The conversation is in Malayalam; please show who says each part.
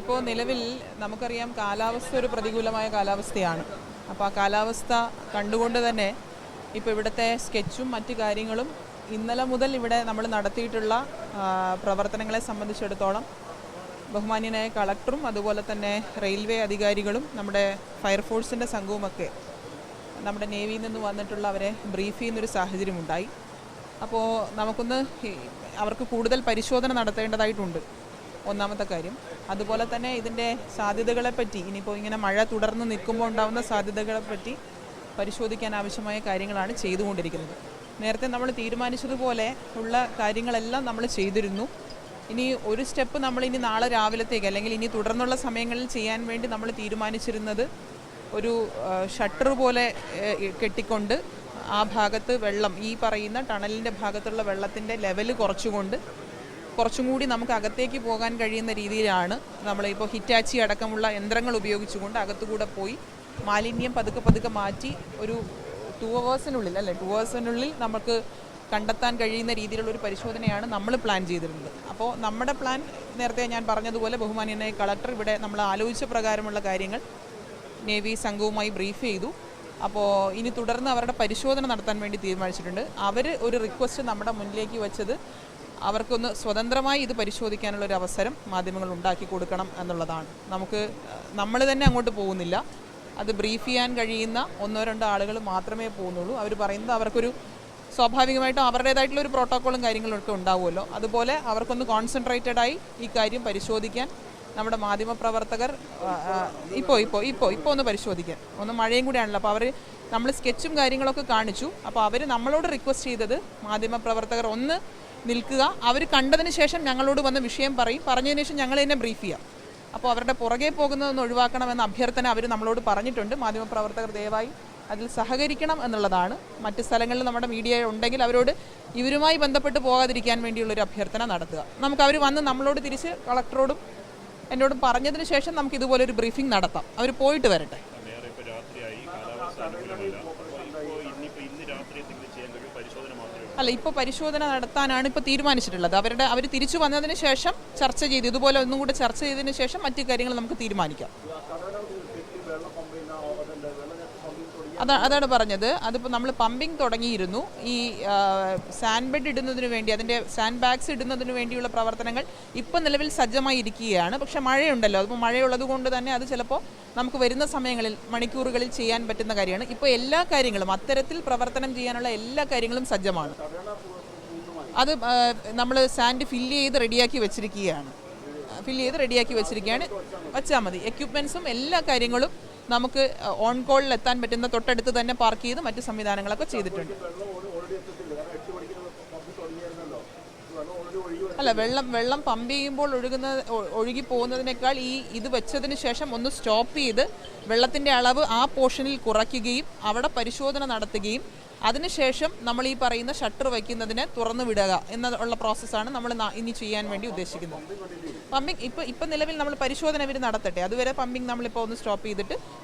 Speaker 1: ഇപ്പോൾ നിലവിൽ നമുക്കറിയാം കാലാവസ്ഥ ഒരു പ്രതികൂലമായ കാലാവസ്ഥയാണ്. അപ്പോൾ ആ കാലാവസ്ഥ കണ്ടുകൊണ്ട് തന്നെ ഇപ്പോൾ ഇവിടുത്തെ സ്കെച്ചും മറ്റ് കാര്യങ്ങളും ഇന്നലെ മുതൽ ഇവിടെ നമ്മൾ നടത്തിയിട്ടുള്ള പ്രവർത്തനങ്ങളെ സംബന്ധിച്ചിടത്തോളം ബഹുമാന്യനായ കളക്ടറും അതുപോലെ തന്നെ റെയിൽവേ അധികാരികളും നമ്മുടെ ഫയർഫോഴ്സിന്റെ സംഘവുമൊക്കെ നമ്മുടെ നേവിയിൽ നിന്ന് വന്നിട്ടുള്ള അവരെ ബ്രീഫ് ചെയ്യുന്നൊരു സാഹചര്യമുണ്ടായി. അപ്പോൾ നമുക്കൊന്ന് അവർക്ക് കൂടുതൽ പരിശോധന നടത്തേണ്ടതായിട്ടുണ്ട്. ഒന്നാമത്തെ കാര്യം. അതുപോലെ തന്നെ ഇതിന്റെ സാധ്യതകളെ പറ്റി ഇനിയിപ്പോൾ ഇങ്ങനെ മഴ തുടർന്ന് നിൽക്കുമ്പോൾ ഉണ്ടാകുന്ന സാധ്യതകളെ പറ്റി പരിശോധിക്കാൻ ആവശ്യമായ കാര്യങ്ങളാണ് ചെയ്തുകൊണ്ടിരിക്കുന്നത്. നേരത്തെ നമ്മൾ തീരുമാനിച്ചതുപോലെ ഉള്ള കാര്യങ്ങളെല്ലാം നമ്മൾ ചെയ്തിരുന്നു. ഇനി ഒരു സ്റ്റെപ്പ് നമ്മൾ ഇനി നാളെ രാവിലത്തേക്ക് അല്ലെങ്കിൽ ഇനി തുടർന്നുള്ള സമയങ്ങളിൽ ചെയ്യാൻ വേണ്ടി നമ്മൾ തീരുമാനിച്ചിരുന്നത് ഒരു ഷട്ടർ പോലെ കെട്ടിക്കൊണ്ട് ആ ഭാഗത്ത് വെള്ളം ഈ പറയുന്ന ടണലിന്റെ ഭാഗത്തുള്ള വെള്ളത്തിന്റെ ലെവൽ കുറച്ചുകൊണ്ട് കുറച്ചും കൂടി നമുക്ക് അകത്തേക്ക് പോകാൻ കഴിയുന്ന രീതിയിലാണ് നമ്മളിപ്പോൾ ഹിറ്റാച്ചി അടക്കമുള്ള യന്ത്രങ്ങൾ ഉപയോഗിച്ചുകൊണ്ട് അകത്തുകൂടെ പോയി മാലിന്യം പതുക്കെ പതുക്കെ മാറ്റി ഒരു ടു അവേഴ്സിനുള്ളിൽ അല്ലേ? ടു അവേഴ്സിനുള്ളിൽ നമുക്ക് കണ്ടെത്താൻ കഴിയുന്ന രീതിയിലുള്ള ഒരു പരിശോധനയാണ് നമ്മൾ പ്ലാൻ ചെയ്തിരുന്നത്. അപ്പോൾ നമ്മുടെ പ്ലാൻ നേരത്തെ ഞാൻ പറഞ്ഞതുപോലെ ബഹുമാന്യനായ കളക്ടർ ഇവിടെ നമ്മൾ ആലോചിച്ച പ്രകാരമുള്ള കാര്യങ്ങൾ നേവി സംഘവുമായി ബ്രീഫ് ചെയ്തു. അപ്പോൾ ഇനി തുടർന്ന് അവരുടെ പരിശോധന നടത്താൻ വേണ്ടി തീരുമാനിച്ചിട്ടുണ്ട്. അവർ ഒരു റിക്വസ്റ്റ് നമ്മുടെ മുന്നിലേക്ക് വെച്ചത് അവർക്കൊന്ന് സ്വതന്ത്രമായി ഇത് പരിശോധിക്കാനുള്ള ഒരു അവസരം മാധ്യമങ്ങൾ ഉണ്ടാക്കി കൊടുക്കണം എന്നുള്ളതാണ്. നമുക്ക് നമ്മൾ തന്നെ അങ്ങോട്ട് പോകുന്നില്ല. അത് ബ്രീഫ് ചെയ്യാൻ കഴിയുന്ന ഒന്നോ രണ്ടോ ആളുകൾ മാത്രമേ പോകുന്നുള്ളൂ. അവർ പറയുന്നത് അവർക്കൊരു സ്വാഭാവികമായിട്ടും അവരുടേതായിട്ടുള്ള ഒരു പ്രോട്ടോക്കോളും കാര്യങ്ങളും ഒക്കെ ഉണ്ടാവുമല്ലോ. അതുപോലെ അവർക്കൊന്ന് കോൺസെൻട്രേറ്റഡ് ആയി ഈ കാര്യം പരിശോധിക്കാൻ നമ്മുടെ മാധ്യമപ്രവർത്തകർ ഇപ്പോൾ ഇപ്പോൾ ഇപ്പോൾ ഇപ്പോൾ ഒന്ന് പരിശോധിക്കാൻ. ഒന്ന് മഴയും കൂടിയാണല്ലോ അപ്പോൾ അവർ നമ്മൾ സ്കെച്ചും കാര്യങ്ങളൊക്കെ കാണിച്ചു. അപ്പോൾ അവർ നമ്മളോട് റിക്വസ്റ്റ് ചെയ്തത് മാധ്യമപ്രവർത്തകർ ഒന്ന് നിൽക്കുക. അവർ കണ്ടതിന് ശേഷം ഞങ്ങളോട് വന്ന് വിഷയം പറയും. പറഞ്ഞതിന് ശേഷം ഞങ്ങൾ തന്നെ ബ്രീഫ് ചെയ്യാം. അപ്പോൾ അവരുടെ പുറകെ പോകുന്നതൊന്ന് ഒഴിവാക്കണമെന്ന അഭ്യർത്ഥന അവർ നമ്മളോട് പറഞ്ഞിട്ടുണ്ട്. മാധ്യമപ്രവർത്തകർ ദയവായി അതിൽ സഹകരിക്കണം എന്നുള്ളതാണ്. മറ്റ് സ്ഥലങ്ങളിൽ നമ്മുടെ മീഡിയ ഉണ്ടെങ്കിൽ അവരോട് ഇവരുമായി ബന്ധപ്പെട്ട് പോകാതിരിക്കാൻ വേണ്ടിയുള്ളൊരു അഭ്യർത്ഥന നടത്തുക. നമുക്ക് അവർ വന്ന് നമ്മളോട് തിരിച്ച് കളക്ടറോടും എന്നോടും പറഞ്ഞതിന് ശേഷം നമുക്ക് ഇതുപോലൊരു ബ്രീഫിംഗ് നടത്താം. അവർ പോയിട്ട് വരട്ടെ. അല്ല ഇപ്പോൾ പരിശോധന നടത്താനാണ് ഇപ്പോൾ തീരുമാനിച്ചിട്ടുള്ളത്. അവരുടെ അവർ തിരിച്ചു വന്നതിന് ശേഷം ചർച്ച ചെയ്ത്. ഇതുപോലെ ഒന്നും കൂടെ ചർച്ച ചെയ്തതിന് ശേഷം മറ്റു കാര്യങ്ങൾ നമുക്ക് തീരുമാനിക്കാം. അതാ അതാണ് പറഞ്ഞത്. അതിപ്പോൾ നമ്മൾ പമ്പിങ് തുടങ്ങിയിരുന്നു. ഈ സാൻഡ് ബെഡ് ഇടുന്നതിന് വേണ്ടി അതിന്റെ സാൻഡ് ബാഗ്സ് ഇടുന്നതിന് വേണ്ടിയുള്ള പ്രവർത്തനങ്ങൾ ഇപ്പോൾ നിലവിൽ സജ്ജമായി ഇരിക്കുകയാണ്. പക്ഷേ മഴയുണ്ടല്ലോ. അതിപ്പോൾ മഴയുള്ളത് കൊണ്ട് തന്നെ അത് ചിലപ്പോൾ നമുക്ക് വരുന്ന സമയങ്ങളിൽ മണിക്കൂറുകളിൽ ചെയ്യാൻ പറ്റുന്ന കാര്യമാണ്. ഇപ്പോൾ എല്ലാ കാര്യങ്ങളും അത്തരത്തിൽ പ്രവർത്തനം ചെയ്യാനുള്ള എല്ലാ കാര്യങ്ങളും സജ്ജമാണ്. അത് നമ്മൾ സാൻഡ് ഫില്ല് ചെയ്ത് റെഡിയാക്കി വെച്ചിരിക്കുകയാണ്. ഫില്ല് ചെയ്ത് റെഡിയാക്കി വെച്ചിരിക്കുകയാണ്. വച്ചാൽ മതി. എക്യുപ്മെൻസും എല്ലാ കാര്യങ്ങളും നമുക്ക് ഓൺ കോളിൽ എത്താൻ പറ്റുന്ന തൊട്ടടുത്ത് തന്നെ പാർക്ക് ചെയ്ത് മറ്റ് സംവിധാനങ്ങളൊക്കെ ചെയ്തിട്ടുണ്ട്. അല്ല വെള്ളം വെള്ളം പമ്പ് ചെയ്യുമ്പോൾ ഒഴുകുന്ന ഒഴുകി പോകുന്നതിനേക്കാൾ ഈ ഇത് വെച്ചതിന് ശേഷം ഒന്ന് സ്റ്റോപ്പ് ചെയ്ത് വെള്ളത്തിന്റെ അളവ് ആ പോർഷനിൽ കുറയ്ക്കുകയും അവിടെ പരിശോധന നടത്തുകയും അതിനുശേഷം നമ്മൾ ഈ പറയുന്ന ഷട്ടർ വയ്ക്കുന്നതിനെ തുറന്നു വിടുക എന്നുള്ള പ്രോസസ്സാണ് നമ്മൾ ഇനി ചെയ്യാൻ വേണ്ടി ഉദ്ദേശിക്കുന്നത്. പമ്പിങ് ഇപ്പോൾ ഇപ്പം നിലവിൽ നമ്മൾ പരിശോധന ഇവർ നടത്തട്ടെ. അതുവരെ പമ്പിങ് നമ്മളിപ്പോൾ ഒന്ന് സ്റ്റോപ്പ് ചെയ്തിട്ട്